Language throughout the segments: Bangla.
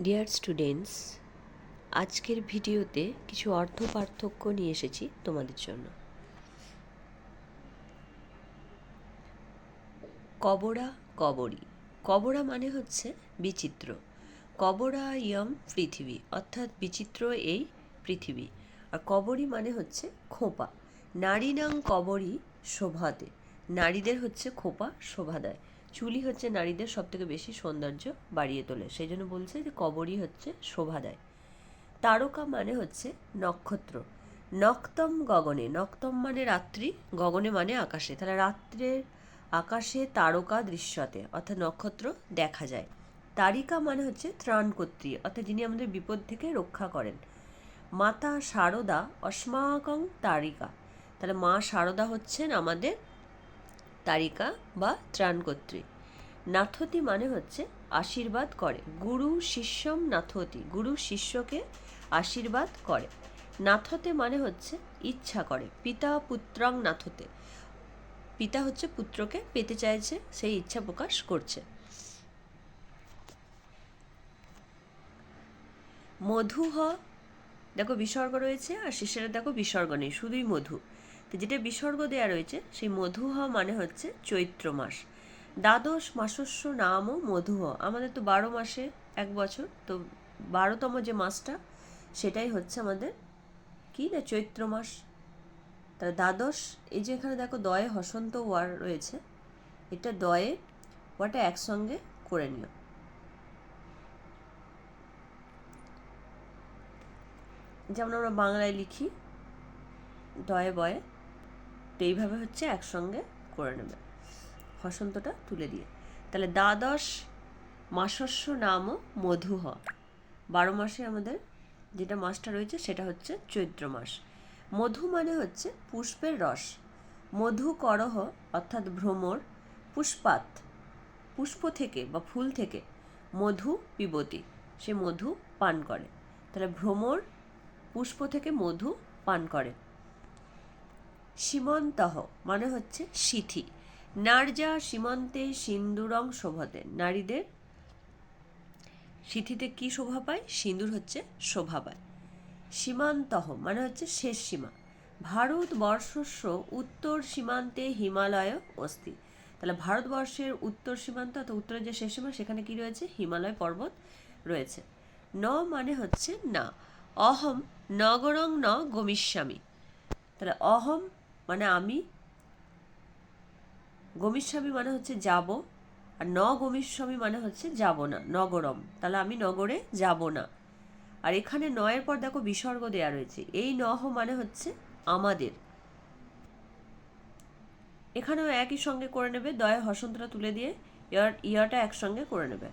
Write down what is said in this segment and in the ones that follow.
ডিয়ার স্টুডেন্টস আজকের ভিডিওতে কিছু অর্থ পার্থক্য নিয়ে এসেছি তোমাদের জন্য। কবরা, কবরী। কবরা মানে হচ্ছে বিচিত্র। কবরা ইয়ম পৃথিবী, অর্থাৎ বিচিত্র এই পৃথিবী। আর কবরী মানে হচ্ছে খোপা। নারীনাং কবরী শোভাতে। নারীদের হচ্ছে খোপা শোভা দেয় চুলই হচ্ছে নারীদের সবথেকে বেশি সৌন্দর্য বাড়িয়ে তোলে। সেই জন্য বলছে যে কবরই হচ্ছে শোভা দেয়। তারকা মানে হচ্ছে নক্ষত্র। নক্তম গগনে। নক্তম মানে রাত্রি, গগনে মানে আকাশে। তাহলে রাত্রের আকাশে তারকা দৃশ্যতে, অর্থাৎ নক্ষত্র দেখা যায়। তারিকা মানে হচ্ছে ত্রাণকর্ত্রী অর্থাৎ যিনি আমাদের বিপদ থেকে রক্ষা করেন। মাতা শারদা অস্মাকং তারিকা। তাহলে মা শারদা হচ্ছেন আমাদের তারিকা বা ত্রাণকর্ত্রী নাথতি মানে হচ্ছে আশীর্বাদ করে। গুরু শিষ্যম নাথতি, গুরু শিষ্যকে আশীর্বাদ করে। নাথতে মানে হচ্ছে ইচ্ছা করে, পিতা পুত্রং নাথতে। পিতা হচ্ছে পুত্রকে পেতে চাইছে, সেই ইচ্ছা প্রকাশ করছে। মধু হ দেখো বিসর্গ রয়েছে, আর শেষের দেখো বিসর্গ নেই, শুধুই মধু। তো যেটা বিসর্গ দেওয়া রয়েছে, সেই মধুহ মানে হচ্ছে চৈত্র মাস। দ্বাদশ মাসস্য নামও মধুহ আমাদের তো বারো মাসে এক বছর, তো বারোতম যে মাসটা, সেটাই হচ্ছে আমাদের কি না চৈত্র মাস। তাহলে দ্বাদশ, এই যে এখানে দেখো দয়ে হসন্ত ওয়ার রয়েছে, এটা দয়ে ওয়াটা একসঙ্গে করে নিও। যেমন আমরা বাংলায় লিখি, দয়ে বয়ে তো এইভাবে হচ্ছে একসঙ্গে করে নেবে। হসন্তটা তুলে দিয়ে। তাহলে দ্বাদশ মাসস্য নামও মধু হ বারো মাসে আমাদের যেটা মাসটা রয়েছে সেটা হচ্ছে চৈত্র মাস। মধু মানে হচ্ছে পুষ্পের রস। মধু করহ অর্থাৎ ভ্রমর, পুষ্পাত, পুষ্প থেকে বা ফুল থেকে মধু পিবতী সে মধু পান করে। তাহলে ভ্রমর, পুষ্প থেকে মধু পান করে। সীমন্তহ মানে হচ্ছে সিথি। নার্যা সীমন্তে সিন্দুরং শোভতে। নারীদের সিথিতে কি শোভা পায়? সিঁদুর হচ্ছে শোভা পায়। সীমান্তহ মানে হচ্ছে শেষ সীমা। ভারতবর্ষস্য উত্তর সীমান্তে হিমালয় অস্থি। তাহলে ভারতবর্ষের উত্তর সীমান্ত অর্থাৎ উত্তরের যে শেষ সীমা, সেখানে কি রয়েছে? হিমালয় পর্বত রয়েছে। ন মানে হচ্ছে না। অহম নগরং ন গমিষ্যামি। তাহলে অহম মানে আমি? গমিষ্যামি মানে হচ্ছে যাব, আর ন গমিষ্যামি মানে হচ্ছে যাব না, নগরম। তাহলে আমি নগরে যাব না। আর এখানে নয়ের পর দেখো বিসর্গ দেয়া রয়েছে। এই নহ মানে হচ্ছে আমাদের। এখানেও একই সঙ্গে করে নেবে, দয়ে হসন্তটা তুলে দিয়ে ইয়ার, ইয়াটা একসঙ্গে করে নেবে।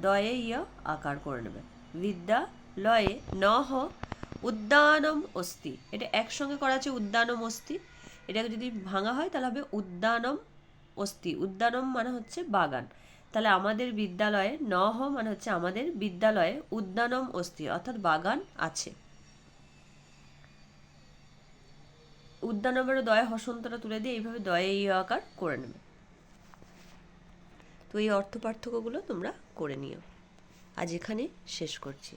দয়ে ইয় আকার করে নেবে। বিদ্যা লয়ে নহ উদ্যানম অস্তি এটা একসঙ্গে করা আছে উদ্যানম অস্তি এটাকে যদি ভাঙা হয়, তাহলে হবে উদ্যানম অস্তি উদ্যানম মানে হচ্ছে বাগান। তাহলে আমাদের বিদ্যালয়ে নহ মানে হচ্ছে আমাদের বিদ্যালয়ে উদ্যানম অস্তি অর্থাৎ বাগান আছে। উদ্যানমেরও দয়ে হসন্তটা তুলে দিয়ে এইভাবে দয়ে ই আকার করে নেবে। তো এই অর্থ পার্থক্যগুলো তোমরা করে নিও। আজ এখানে শেষ করছি।